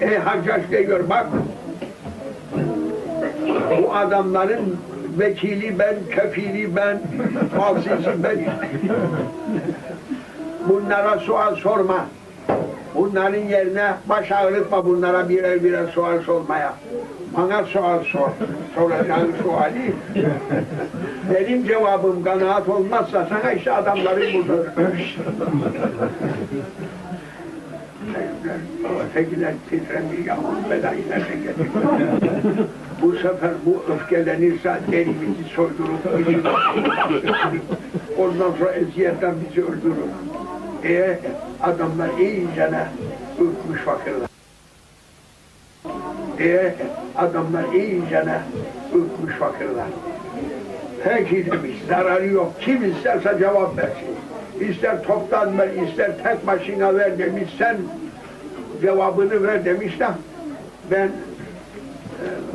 Ey Haccaç geliyor bak. Bu adamların vekili ben, kefili ben, falsisi ben. Bunlara sual sorma. Bunların yerine baş ağrıtma bunlara birer birer sual sormaya. Bana sual sor. Soracağın suali. Benim cevabım kanaat olmazsa sana işte adamların burada. Ötekiler belayı nereden getirdi? bu sefer bu öfkelenirse derimizi soydurup içine ondan sonra eziyetten bizi öldürür. Diye adamlar iyicene ürkmüş fakirler. Diye adamlar iyicene ürkmüş fakirler. Peki demiş, zararı yok. Kim isterse cevap versin. İster toptan ver, ister tek başına ver demiş. Sen cevabını ver demiş de ben e,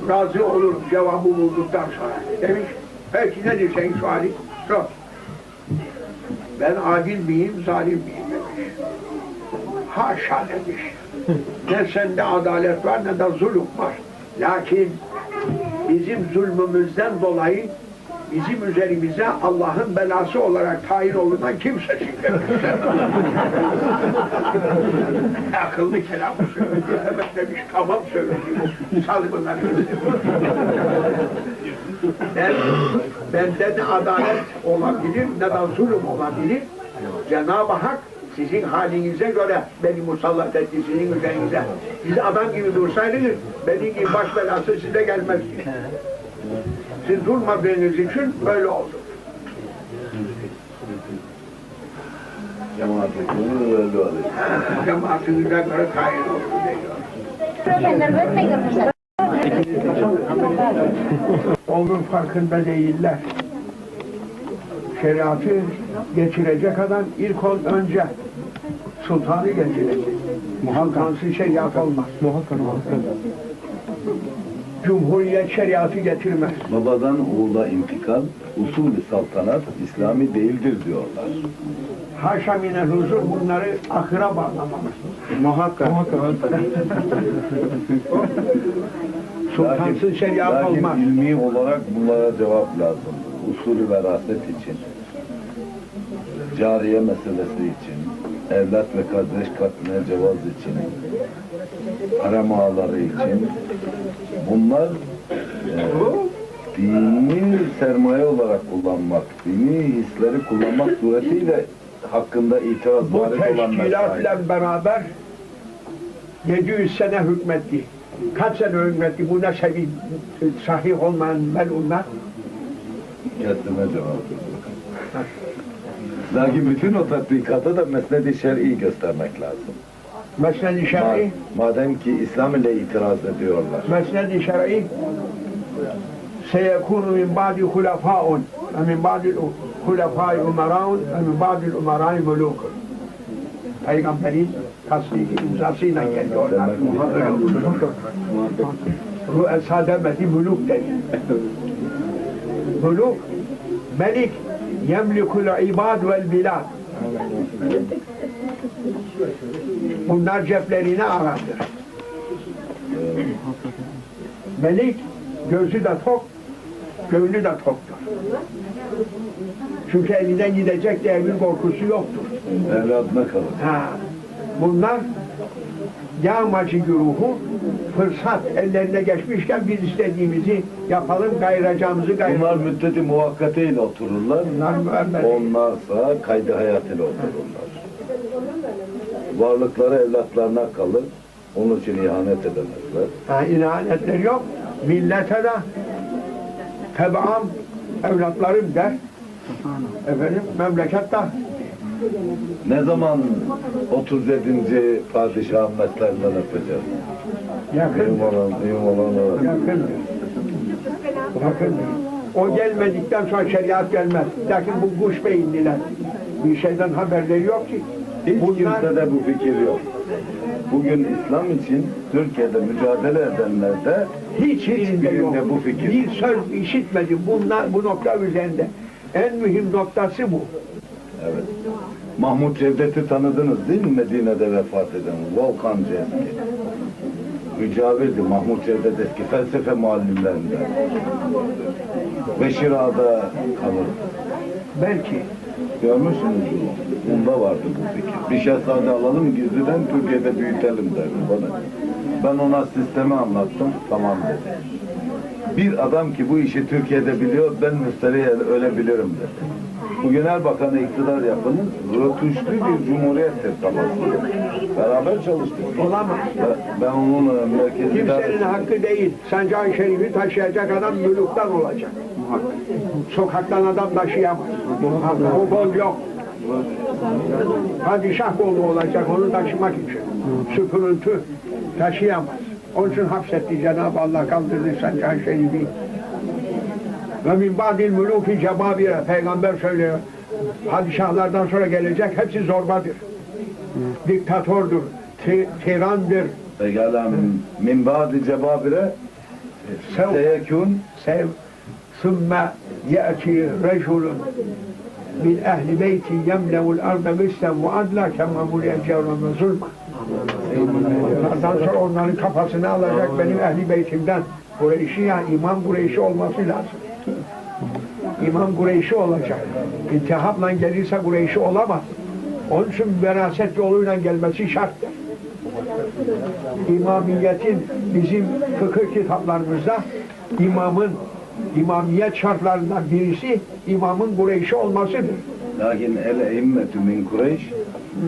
razı olurum cevabı bulduktan sonra. Demiş, peki nedir senin suali? Sor. Ben adil miyim, zalim miyim demiş. Haşa demiş. Ne sende adalet var ne de zulüm var. Lakin bizim zulmümüzden dolayı bizim üzerimize Allah'ın belası olarak tayin olunan kimsesin demiş. Akıllı kelam söyledi. Evet demiş, tamam söyledi. Sal bunları. ben, bende ne adalet olabilir ne de zulüm olabilir. Cenab-ı Hak sizin halinize göre beni musallat etti sizin üzerinize. Siz adam gibi dursaydınız benim gibi baş belası size gelmezdi. Siz durmadığınız için böyle oldu. Cemaatini öyle oluyor. Cemaatinize göre tayin oldu diyor. Onun farkında değiller. Şeriatı geçirecek adam ilk ol önce sultanı getirecek. Sultansız şeriat olmaz. Cumhuriyet şeriatı getirmez. Babadan oğula intikal, usulü saltanat İslami değildir diyorlar. Haşa minel huzur bunları ahıra bağlamalı. Muhakkak. Sultansız şeriat lakin olmaz. ilmi olarak bunlara cevap lazım. Usulü veraset için, cariye meselesi için, evlat ve kardeş katline cevaz için, harem ağaları için. Bunlar e, dini sermaye olarak kullanmak, dini hisleri kullanmak suretiyle hakkında itiraz Bu teşkilatla beraber 700 sene hükmetti. Kaç sene hükmetti? Bu ne sevi sahih olmayan melunlar? Kendime cevap Lakin bütün o tatbikata da mesned-i şer'i göstermek lazım. Mesned-i şer'i, madem ki İslam ile itiraz ediyorlar. mesned-i şer'i seyekunu min ba'di hulefâun ve min ba'di hulefâi umerâun ve min ba'di umerâi mulûkun. Peygamberin tasdiki imzasıyla geliyorlar. Rü'esâ demedi, müluk dedi. Müluk, melik, yemlikul ibad vel bilad. Bunlar ceplerine ağırdır. Melik, gözü de tok, gönlü de toktur. Çünkü elinden gidecek de evin korkusu yoktur. Evladına kalır. Ha, bunlar yağmacı güruhu fırsat ellerine geçmişken biz istediğimizi yapalım, gayracağımızı Bunlar gayrı. müddeti muvakkateyle otururlar. Bunlar müemmel. Onlarsa kaydı hayatıyla otururlar. Varlıkları evlatlarına kalır. Onun için ihanet edemezler. Ha, inanetleri yok. Millete de tebaam evlatlarım der. Efendim memleket de Ne zaman 37. padişahın mesleğinden öpeceğiz? Yakın. Mühim olan, mühim olan o. Gelmedikten sonra şeriat gelmez. Lakin bu kuş beyinliler. Bir şeyden haberleri yok ki. Hiç Bunlar kimsede bu fikir yok. Bugün İslam için Türkiye'de mücadele edenlerde hiç hiçbirinde bu fikir. Bir söz işitmedim bunlar, bu nokta üzerinde. En mühim noktası bu. Evet. Mahmut Cevdet'i tanıdınız değil mi Medine'de vefat eden Volkan Cevdet? Mücavirdi Mahmut Cevdet eski felsefe muallimlerinden. Beşir Ağa'da kalır. Belki. Görmüşsünüz mü? Bunda vardı bu fikir. Bir şehzade alalım gizliden Türkiye'de büyütelim derdi bana. Ben ona sistemi anlattım. Tamam dedi. Bir adam ki bu işi Türkiye'de biliyor, ben müsterih öyle bilirim dedi. Bugün Erbakan'a iktidar yapınız, rötuşlu bir cumhuriyettir kafasında. Beraber çalıştık. Olamaz. Ben, ben onun merkezi Kimsenin hakkı değil. Sancağı Şerif'i taşıyacak adam mülukten olacak. Sokaktan adam taşıyamaz. O bol yok. Padişah kolu olacak onu taşımak için. Süpürüntü taşıyamaz. Onun için hapsetti Cenab-ı Allah kaldırdı sancağı şerifi. Ve min ba'dil muluki cebabire peygamber söylüyor. Padişahlardan sonra gelecek hepsi zorbadır. Hı. Diktatordur, tirandır. Pekala min ba'di cebabire sev, seyekun sev sümme ye'ti rejulun min ehli beyti yemlevul arda mislen ve adla kemme mulye cevran ve zulma. Onlardan sonra onların kafasını alacak benim ehli beytimden. Kureyşi yani imam Kureyşi olması lazım. İmam Kureyşi olacak. İntihapla gelirse Kureyşi olamaz. Onun için veraset yoluyla gelmesi şarttır. İmamiyetin bizim fıkıh kitaplarımızda imamın imamiyet şartlarından birisi imamın Kureyşi olmasıdır. Lakin el eimmetü min Kureyş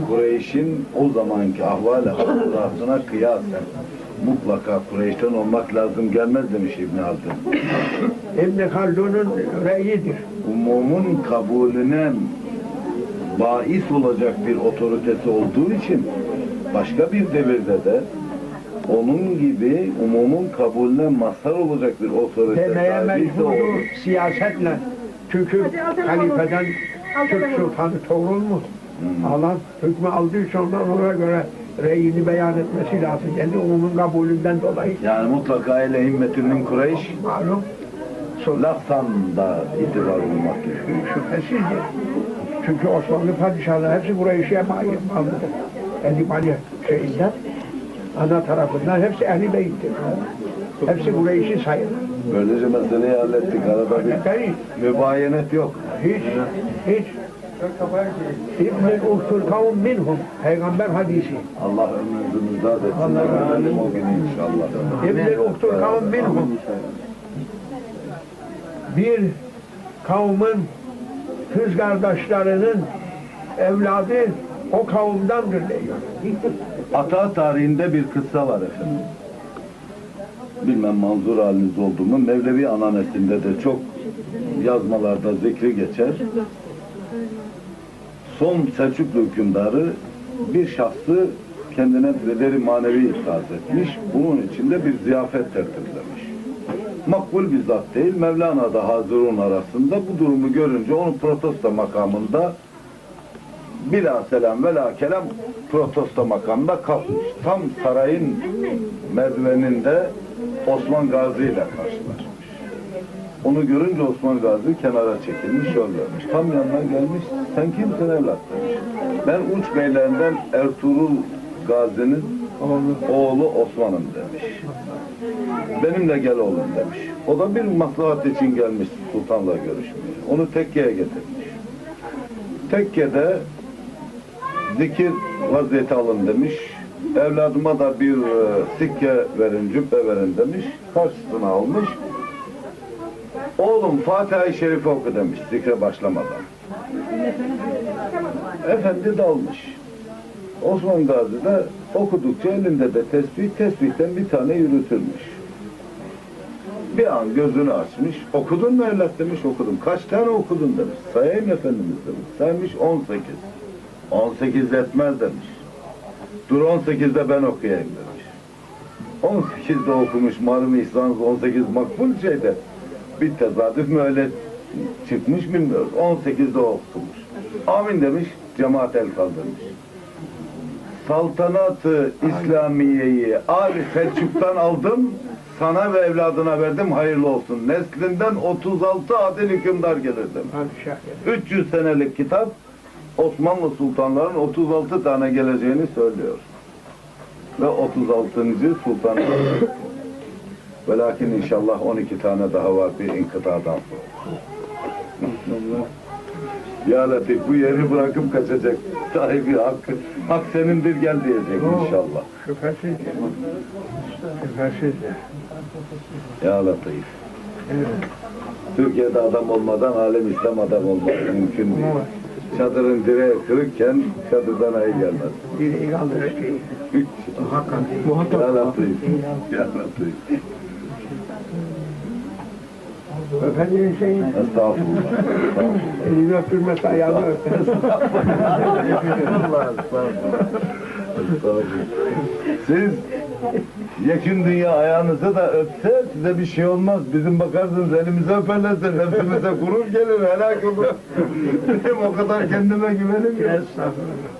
Kureyş'in o zamanki ahval hayatına kıyasen mutlaka Kureyş'ten olmak lazım gelmez demiş İbn Haldun. İbn Haldun'un reyidir. Umumun kabulüne bahis olacak bir otoritesi olduğu için başka bir devirde de onun gibi umumun kabulüne mazhar olacak bir otorite Demeye mecburdur siyasetle. Çünkü halifeden Türk Sultanı Tuğrul mu? Alan hükmü aldığı için ondan ona göre reyini beyan etmesi lazım. Kendi umumun kabulünden dolayı. Yani mutlaka el eimmetü min Kureyş Malum laftan da itibar olmak gerekiyor. şüphesizdir. Çünkü Osmanlı padişahları hepsi Kureyş'e bağlıdır. Edibali şeyinden, ana tarafından hepsi Ehl-i Beyt'tir. Hepsi Kureyş'i sayılır. Böylece meseleyi hallettik. Arada bir mübayenet yok. Hiç, hiç. İbn-i Uhtul kavm minhum. Peygamber hadisi. Allah ömrünüzü müddat etsin. Görelim o günü inşallah. İbn-i Uhtul kavm minhum. Bir kavmin kız kardeşlerinin evladı o kavimdendir diyor. Ata tarihinde bir kıssa var efendim. Bilmem manzur haliniz oldu mu? Mevlevi ananesinde de çok yazmalarda zikri geçer. Son Selçuklu hükümdarı bir şahsı kendine bedeli manevi ikaz etmiş. Bunun içinde bir ziyafet tertiplemiş. Makbul bir zat değil. Mevlana da Hazırun arasında bu durumu görünce onu protesto makamında bila selam ve la kelam protesto makamında kalkmış. Tam sarayın merdiveninde Osman Gazi ile karşılaşmış. Onu görünce Osman Gazi kenara çekilmiş yol vermiş. Tam yanına gelmiş. Sen kimsin evlat. Ben uç beylerinden Ertuğrul Gazi'nin oğlu Osman'ım demiş. Benimle gel oğlum demiş. O da bir maslahat için gelmiş sultanla görüşmeye. Onu tekkeye getirmiş. Tekkede zikir vaziyeti alın demiş. Evladıma da bir e, sikke verin, cübbe verin demiş. Karşısına almış. Oğlum Fatiha-i Şerif oku demiş zikre başlamadan. Efendi dalmış. Osman Gazi de okudukça elinde de tesbih, tesbihten bir tane yürütülmüş. Bir an gözünü açmış. Okudun mu evlat demiş okudum. Kaç tane okudun demiş. Sayayım efendimiz demiş. Saymış 18. 18 etmez demiş. Dur 18'de ben okuyayım demiş. 18'de okumuş malum ihsan 18 makbul şeyde. Bir tesadüf mü öyle çıkmış bilmiyoruz. 18'de okumuş. Amin demiş. Cemaat el kaldırmış. Saltanatı İslamiye'yi Ali Selçuk'tan aldım. Sana ve evladına verdim hayırlı olsun. Neslinden 36 adil hükümdar gelir demiş. Padişah. 300 senelik kitap Osmanlı sultanların 36 tane geleceğini söylüyor. ve 36. Sultan ve lakin inşallah 12 tane daha var bir inkıtadan sonra. ya Latif bu yeri bırakıp kaçacak. Sahibi hakkı, hak senindir gel diyecek inşallah. Şüphesiz. Şüphesiz. Ya Latif. Türkiye'de adam olmadan alem İslam adam olmak mümkün değil. Çadırın direği kırıkken çadırdan ayı gelmez. Direği kaldırır ki. Muhakkak. Ya Latif. Ya Latif. Efendinin şeyin Estağfurullah. Elini öpülmez ayağını öper. Estağfurullah. Estağfurullah. Siz yakın dünya ayağınızı da öpse size bir şey olmaz. Bizim bakarsınız elimize öperlerse nefsimize gurur gelir, helak olur. Benim o kadar kendime güvenim yok. Estağfurullah.